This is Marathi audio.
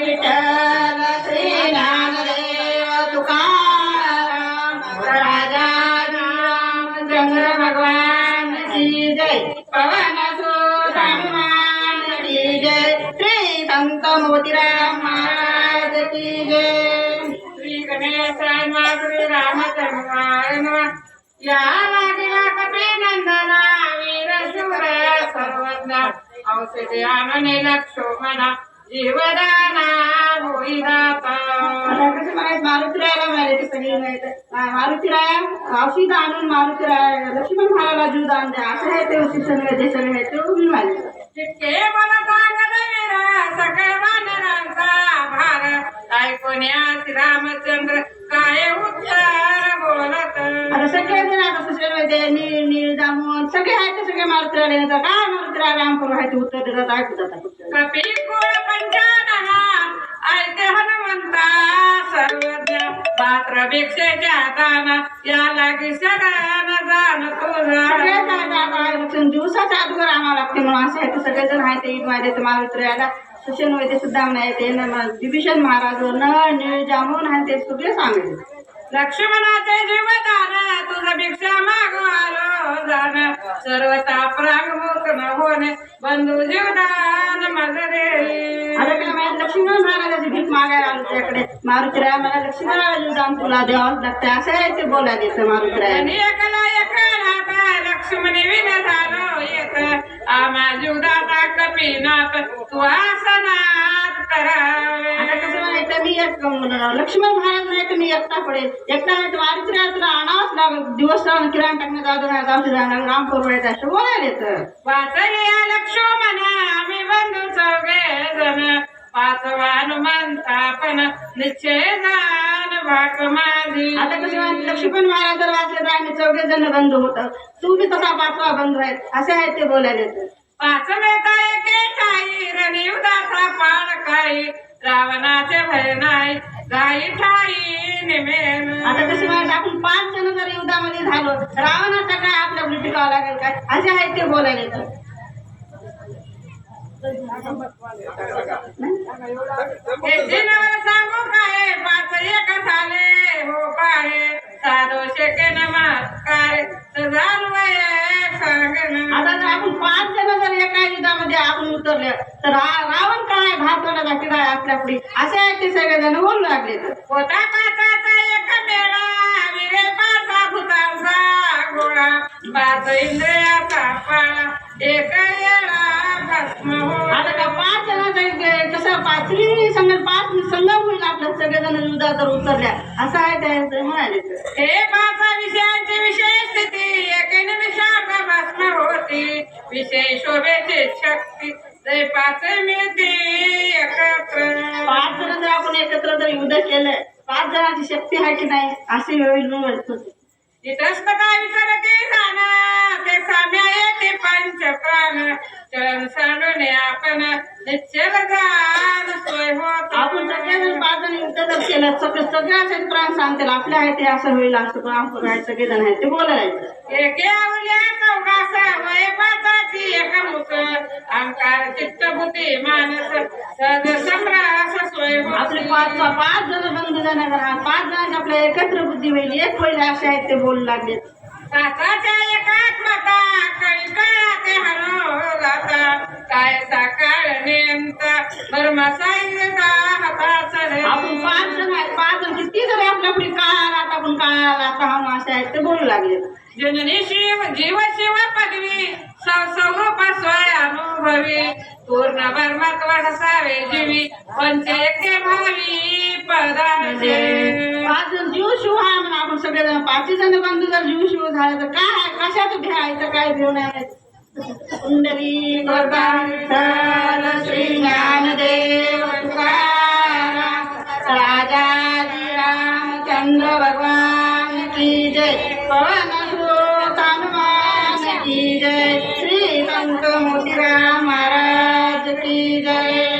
विठ्ठल श्री ज्ञानदेव तुकाराम राजा रामचंद्र भगवान की जय पवन सुत हनुमान की जय श्री संत मोतीराम महाराज की जय श्री गणेश श्री रामचंद्र या कपे नंदना वीर शूर सर्वज्ञ औषधी आणणे लक्षोमना जीवदाना होई दाता मारुतीरायला मिळाले सगळी मारुतीराया औषध आणून मारुतीराया लक्ष्मण महाराला जीव दान द्या. असं आहे ते शिक्षण वेदे सगळे आहे ते मी मानले जितके मला सांगत वीरा सकळ वानरांचा भार. रामचंद्र दामोद सगळे आहेत ते सगळे मारुतीराले येतात काय मारुतीराले रामपूर आहे ते उत्तर देतात ऐकू जातात कपी कुळ पंचानना ऐके हनुमंता सर्वज्ञ पात्र भिक्षेच्या दाना या लागी सगळ्यांना जाण तुझा. दिवसाच्या अगोदर आम्हाला लागते म्हणून असं आहे ते सगळेजण आहे ते. ईद माझे मारुतीराला सुशन वैद्य सुद्धा नाही ते. विभीषण महाराज नळ निळ जामून आहे ते सगळे सांगितले लक्ष्मणाचे जीवदान तुझं भिक्षा मागो आलो जाण सर्व तापराग मोकन होणे. बंधू जीवदान मग रे आता काय माहीत लक्ष्मण महाराजाची भीक मागायला आलो त्याकडे. मारुतीराय मला तुला द्यावं लागते असं आहे ते बोलायला येतं मारुतीराय. एकला एक राहता लक्ष्मणी विन झालो येत आम्हा जीवदाता कपीनाथ तू आसनात करावे. आता कसं म्हणायचं मी एक लक्ष्मण महाराज नाही मी एकटा पडेल एकटा नाही तर आणावंच लागेल दिवस राहून किराण टाकण्यात दे जाऊ जाणार राम पुरवायचं असं बोलायला येतं वाचले लक्ष्मण आम्ही बंधू चौघे जण पाचवा हनुमंता पण निश्चय माझी आता कसं लक्ष्मण महाराज जर वाचले तर आम्ही चौघे जण बंधू होत। तू बी तसा पाचवा बंधू आहे असे आहे ते बोलायला येतं। पाचवे काय के ठाई पाळ काही रावणाचे भय नाही गाई ठाई निमेन आता कसं म्हणत आपण पाच जण जर युद्धामध्ये झालो रावणाचा काय आपल्या टिकावं लागेल काय? असे आहेत ते बोलायला येतं हे सांगू उतरले तर रावण काय भातवला किडा आपल्या पुढे? असे आहेत ते सगळेजण बोलू लागले. होता पाचाचा एक मेळा विरे पाचा भूतांचा गोळा पाच इंद्रियाचा पाळा. एक येळा भस्म हो. आता का पाच जण कसं पाच संघ पाच होईल आपल्या सगळेजण युद्धात जर उतरल्या. असं आहे ते म्हणाले. हे पाच विषयांची विषय स्थिती विषय शोभेची शक्ती ते पाच मिळते एकत्र। पाच जण जर आपण एकत्र जर युद्ध केलं पाच जणांची शक्ती आहे की नाही असे होईल म्हणत होते. इतस्त काय विचारते जाणं ते साम्य येते पंच प्राण चरण सांडून आपण निश्चल जाण सोय होत. आपण जण युद्ध जर केलं सगळं सगळ्याचे प्राण सांगतील आपल्या आहे ते असं होईल असं पण आपण आहे सगळेजण आहेत ते बोलायचं. एके आवल्या चौकासा वय पाचाची एकमुख अंकार चित्तभूती मानस सद सम्रास सोय आपले पाच पाच जण बंधू जाणार पाच जणांची आपल्या एकत्र बुद्धी होईल एक होईल असे आहेत ते बोलू लागले. काकाच्या एकात्मता काही काळाते हरो गाता काय साकाळ नेमता? बर्मा सांगता हाताचा आपण पाच जण आहेत पाच जण. किती जरी आपल्या पुढे काळा आता आपण काळाला आता हम असे आहेत ते बोलू लागले. जननी शिव जीव शिव पदवी स्वरूप स्वय अनुभवी. पूर्ण बर्मात वसावे जीवी. पंच एके भावी पदाचे. पाच हा म्हणून आपण सगळेजण पाच जण बंधू जर जीव शिव झाले तर काय आहे कशात घ्यायचं काय घेऊ नये कुंडली गोपाल श्री ज्ञानदेव तुकाराम राजा रामचंद्र भगवान की जय पवन सुत हनुमान की जय श्री संत मोतीराम महाराज की जय